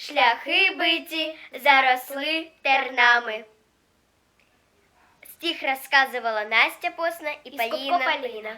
шляхи биті, заросли тернами. Стих розказувала Настя Посна і І Поліна Скопко Поліна.